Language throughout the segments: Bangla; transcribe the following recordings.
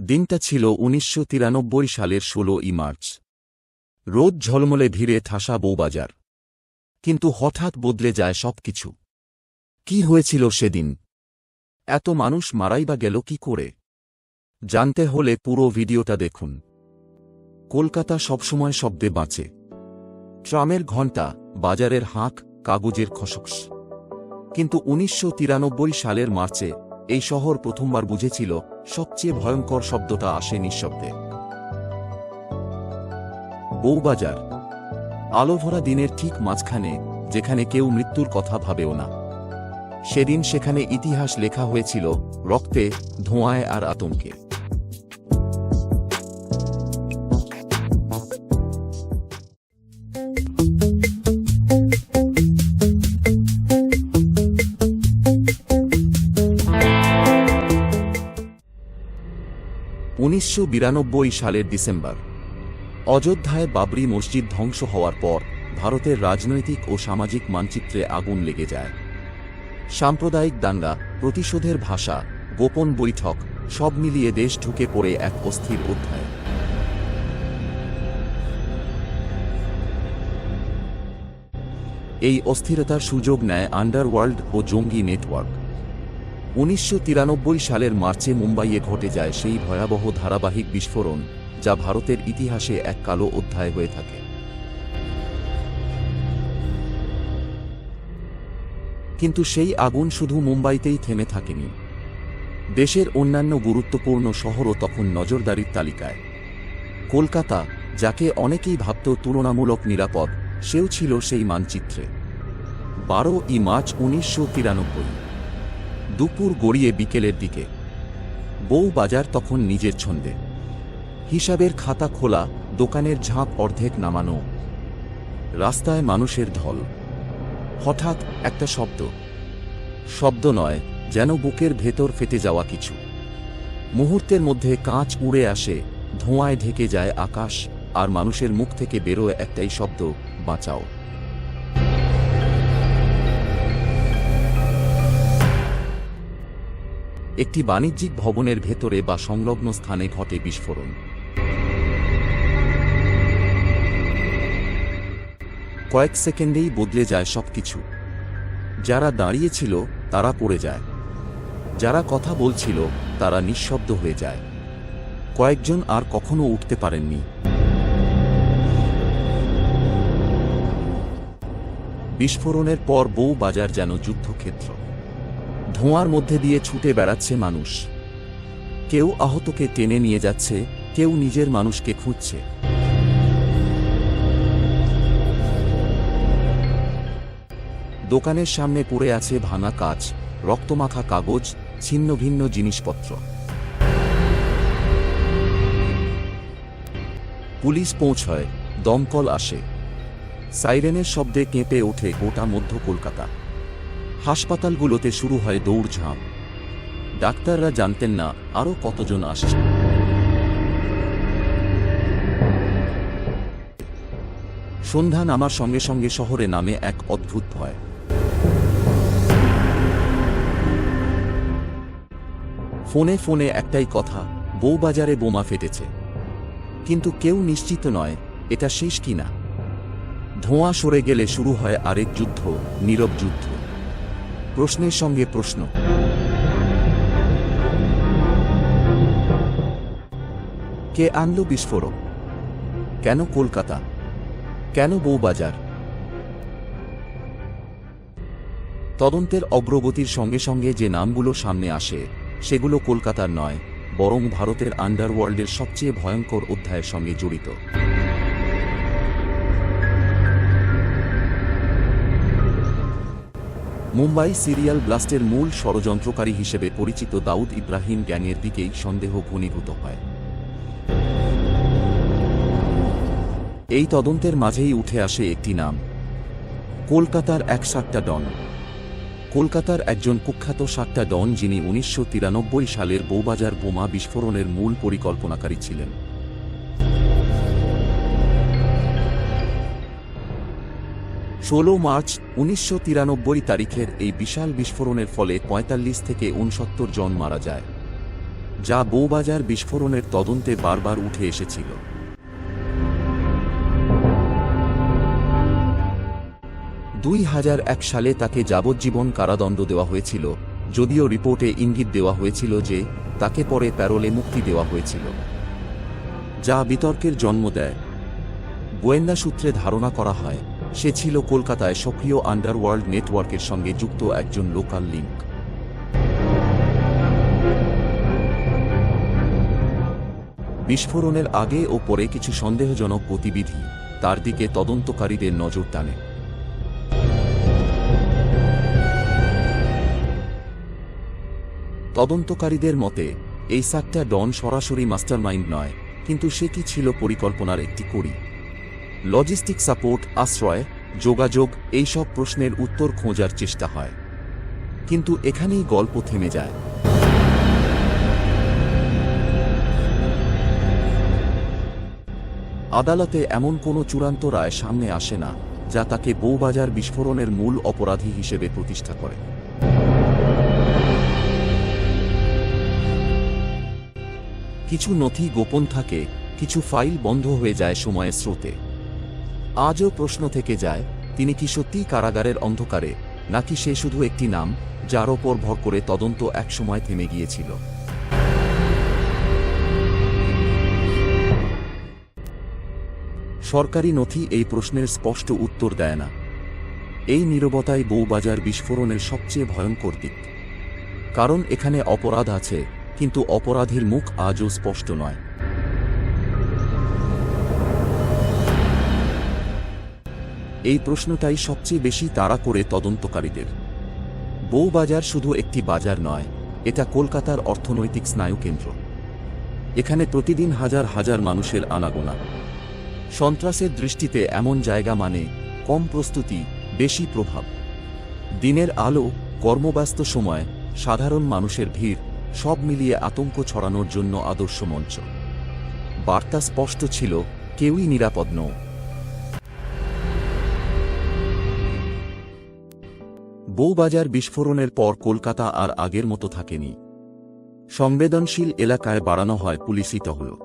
দিনটা ছিল উনিশশো তিরানব্বই সালের ষোলোই মার্চ। রোদ ঝলমলে ভিড়ে ঠাসা বউবাজার। কিন্তু হঠাৎ বদলে যায় সবকিছু। কি হয়েছিল সেদিন? এত মানুষ মারাই বা গেল কি করে? জানতে হলে পুরো ভিডিওটা দেখুন। কলকাতা সবসময় শব্দে বাঁচে। ট্রামের ঘণ্টা, বাজারের হাঁক, কাগজের খসখস। কিন্তু উনিশশো তিরানব্বই সালের মার্চে এই শহর প্রথমবার বুঝেছিল সবচেয়ে ভয়ঙ্কর শব্দটা আসে নিঃশব্দে। বউবাজার। আলোভরা দিনের ঠিক মাঝখানে, যেখানে কেউ মৃত্যুর কথা ভাবেও না। সেদিন সেখানে ইতিহাস লেখা হয়েছিল, রক্তে, ধোঁয়ায় আর আতঙ্কে। উনিশশো বিরানব্বই সালের ডিসেম্বর। অযোধ্যায় বাবরি মসজিদ ধ্বংস হওয়ার পর ভারতের রাজনৈতিক ও সামাজিক মানচিত্রে আগুন লেগে যায়। সাম্প্রদায়িক দাঙ্গা, প্রতিশোধের ভাষা, গোপন বৈঠক, সব মিলিয়ে দেশ ঢুকে পড়ে এক অস্থির অধ্যায়। এই অস্থিরতার সুযোগ নেয় আন্ডারওয়ার্ল্ড ও জঙ্গি নেটওয়ার্ক। উনিশশো তিরানব্বই সালের মার্চে মুম্বাইয়ে ঘটে যায় সেই ভয়াবহ ধারাবাহিক বিস্ফোরণ, যা ভারতের ইতিহাসে এক কালো অধ্যায় হয়ে থাকে। কিন্তু সেই আগুন শুধু মুম্বাইতেই থেমে থাকেনি। দেশের অন্যান্য গুরুত্বপূর্ণ শহরও তখন নজরদারির তালিকায়। কলকাতা, যাকে অনেকেই ভাবত তুলনামূলক নিরাপদ, সেও ছিল সেই মানচিত্রে। বারো ই মার্চ উনিশশো তিরানব্বই দুপুর গড়িয়ে বিকেলের দিকে। বউ বাজার তখন নিজের ছন্দে। হিসাবের খাতা খোলা, দোকানের ঝাঁপ অর্ধেক নামানো, রাস্তায় মানুষের ঢল। হঠাৎ একটা শব্দ। শব্দ নয়, যেন বুকের ভেতর ফেটে যাওয়া কিছু। মুহূর্তের মধ্যে কাঁচ উড়ে আসে, ধোঁয়ায় ঢেকে যায় আকাশ, আর মানুষের মুখ থেকে বেরোয় একটাই শব্দ, বাঁচাও। একটি বাণিজ্যিক ভবনের ভেতরে বা সংলগ্ন স্থানে ঘটে বিস্ফোরণ। কয়েক সেকেন্ডেই বদলে যায় সবকিছু। যারা দাঁড়িয়েছিল, তারা পড়ে যায়। যারা কথা বলছিল, তারা নিঃশব্দ হয়ে যায়। কয়েকজন আর কখনো উঠতে পারেননি। বিস্ফোরণের পর বউ বাজার যেন যুদ্ধক্ষেত্র। ধোঁয়ার মধ্যে দিয়ে ছুটে বেড়াচ্ছে মানুষ। কেউ আহতকে টেনে নিয়ে যাচ্ছে, কেউ নিজের মানুষকে খুঁজছে। দোকানের সামনে পড়ে আছে ভাঙা কাচ রক্তমাখা কাগজ, ছিন্ন ভিন্ন জিনিসপত্র। পুলিশ পৌঁছয়, দমকল আসে। সাইরেনের শব্দে কেঁপে ওঠে গোটা মধ্য কলকাতা। হাসপাতালগুলোতে শুরু হয় দৌড়ঝাঁপ। ডাক্তাররা জানতেন না আরও কতজন আসছে। সন্ধ্যা নামার সঙ্গে সঙ্গে শহরে নামে এক অদ্ভুত ভয়। ফোনে ফোনে একটাই কথা, বউবাজারে বোমা ফেটেছে। কিন্তু কেউ নিশ্চিত নয়, এটা শেষ কিনা। ধোঁয়া সরে গেলে শুরু হয় আরেক যুদ্ধ, নীরব যুদ্ধ। প্রশ্নের সঙ্গে প্রশ্ন। কে আনল বিস্ফোরক? কেন কলকাতা? কেন বউবাজার? তদন্তের অগ্রগতির সঙ্গে সঙ্গে যে নামগুলো সামনে আসে, সেগুলো কলকাতার নয়, বরং ভারতের আন্ডারওয়ার্ল্ডের সবচেয়ে ভয়ঙ্কর অধ্যায়ের সঙ্গে জড়িত। মুম্বাই সিরিয়াল ব্লাস্টের মূল ষড়যন্ত্রকারী হিসেবে পরিচিত দাউদ ইব্রাহিম গ্যাংয়ের দিকেই সন্দেহ ঘনীভূত হয়। এই তদন্তের মাঝেই উঠে আসে একটি নাম, কলকাতার এক সাতটা ডন। কলকাতার একজন কুখ্যাত সাতটা ডন যিনি উনিশশো তিরানব্বই সালের বৌবাজার বোমা বিস্ফোরণের মূল পরিকল্পনাকারী ছিলেন। ষোলো মার্চ উনিশশো তিরানব্বই তারিখের এই বিশাল বিস্ফোরণের ফলে ৪৫ থেকে উনসত্তর জন মারা যায়, যা বৌবাজার বিস্ফোরণের তদন্তে বারবার উঠে এসেছিল। দুই হাজার এক সালে তাকে যাবজ্জীবন কারাদণ্ড দেওয়া হয়েছিল, যদিও রিপোর্টে ইঙ্গিত দেওয়া হয়েছিল যে তাকে পরে প্যারোলে মুক্তি দেওয়া হয়েছিল, যা বিতর্কের জন্ম দেয়। গোয়েন্দা সূত্রে ধারণা করা হয় সে ছিল কলকাতায় সক্রিয় আন্ডারওয়ার্ল্ড নেটওয়ার্কের সঙ্গে যুক্ত একজন লোকাল লিঙ্ক বিস্ফোরণের আগে ও পরে কিছু সন্দেহজনক গতিবিধি তার দিকে তদন্তকারীদের নজর টানে। তদন্তকারীদের মতে, এই সাকটা ডন সরাসরি মাস্টারমাইন্ড নয়, কিন্তু সেটি ছিল পরিকল্পনার একটি কড়ি? লজিস্টিক সাপোর্ট আশ্রয়, যোগাযোগ এইসব প্রশ্নের উত্তর খোঁজার চেষ্টা হয়। কিন্তু এখানেই গল্প থেমে যায়। আদালতে এমন কোনো চূড়ান্ত রায় সামনে আসে না, যা তাকে বউবাজার বিস্ফোরণের মূল অপরাধী হিসেবে প্রতিষ্ঠা করে। কিছু নথি গোপন থাকে, কিছু ফাইল বন্ধ হয়ে যায় সময়ের স্রোতে। আজও প্রশ্ন থেকে যায়, তিনি কি সত্যিই কারাগারের অন্ধকারে, নাকি সে শুধু একটি নাম, যার ওপর ভর করে তদন্ত একসময় থেমে গিয়েছিল? সরকারি নথি এই প্রশ্নের স্পষ্ট উত্তর দেয় না। এই নীরবতাই বউবাজার বিস্ফোরণের সবচেয়ে ভয়ঙ্কর দিক। কারণ এখানে অপরাধ আছে, কিন্তু অপরাধীর মুখ আজও স্পষ্ট নয়। এই প্রশ্নটাই সবচেয়ে বেশি তাড়া করে তদন্তকারীদের। বউবাজার শুধু একটি বাজার নয়, এটা কলকাতার অর্থনৈতিক স্নায়ুকেন্দ্র। এখানে প্রতিদিন হাজার হাজার মানুষের আনাগোনা। সন্ত্রাসের দৃষ্টিতে এমন জায়গা মানে কম প্রস্তুতি, বেশি প্রভাব। দিনের আলো, কর্মব্যস্ত সময়, সাধারণ মানুষের ভিড়, সব মিলিয়ে আতঙ্ক ছড়ানোর জন্য আদর্শ মঞ্চ। বার্তা স্পষ্ট ছিল, কেউই নিরাপদ নও। বউবাজার বিস্ফোরণের পর কলকাতা আর আগের মতো থাকেনি। সংবেদনশীল এলাকায় বাড়ানো হয় পুলিশি টহল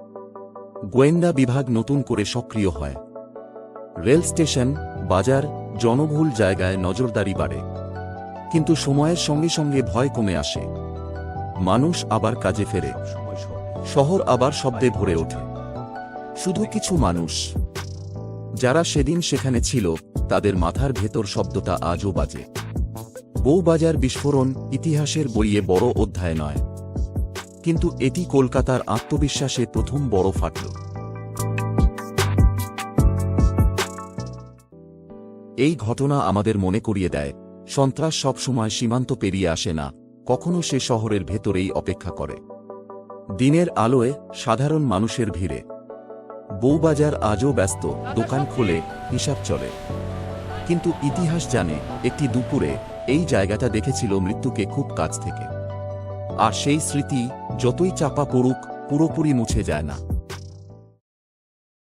গোয়েন্দা বিভাগ নতুন করে সক্রিয় হয়। রেল স্টেশন, বাজার, জনবহুল জায়গায় নজরদারি বাড়ে। কিন্তু সময়ের সঙ্গে সঙ্গে ভয় কমে আসে। মানুষ আবার কাজে ফেরে। শহর আবার শব্দে ভরে ওঠে। শুধু কিছু মানুষ। যারা সেদিন সেখানে ছিল, তাদের মাথার ভেতর শব্দটা আজও বাজে। বউবাজার বিস্ফোরণ ইতিহাসের বইয়ে বড় অধ্যায় নয়। কিন্তু এটি কলকাতার আত্মবিশ্বাসে প্রথম বড় ফাটল। এই ঘটনা আমাদের মনে করিয়ে দেয়, সন্ত্রাস সবসময় সীমান্ত পেরিয়ে আসে না, কখনো সে শহরের ভেতরেই অপেক্ষা করে। দিনের আলোয় সাধারণ মানুষের ভিড়ে। বউবাজার আজও ব্যস্ত, দোকান খোলে, হিসাব চলে। কিন্তু ইতিহাস জানে, একটি দুপুরে এই জায়গাটা দেখেছিল মৃত্যুকে খুব কাছ থেকে। আর সেই স্মৃতি যতই চাপা পড়ুক, পুরোপুরি মুছে যায় না।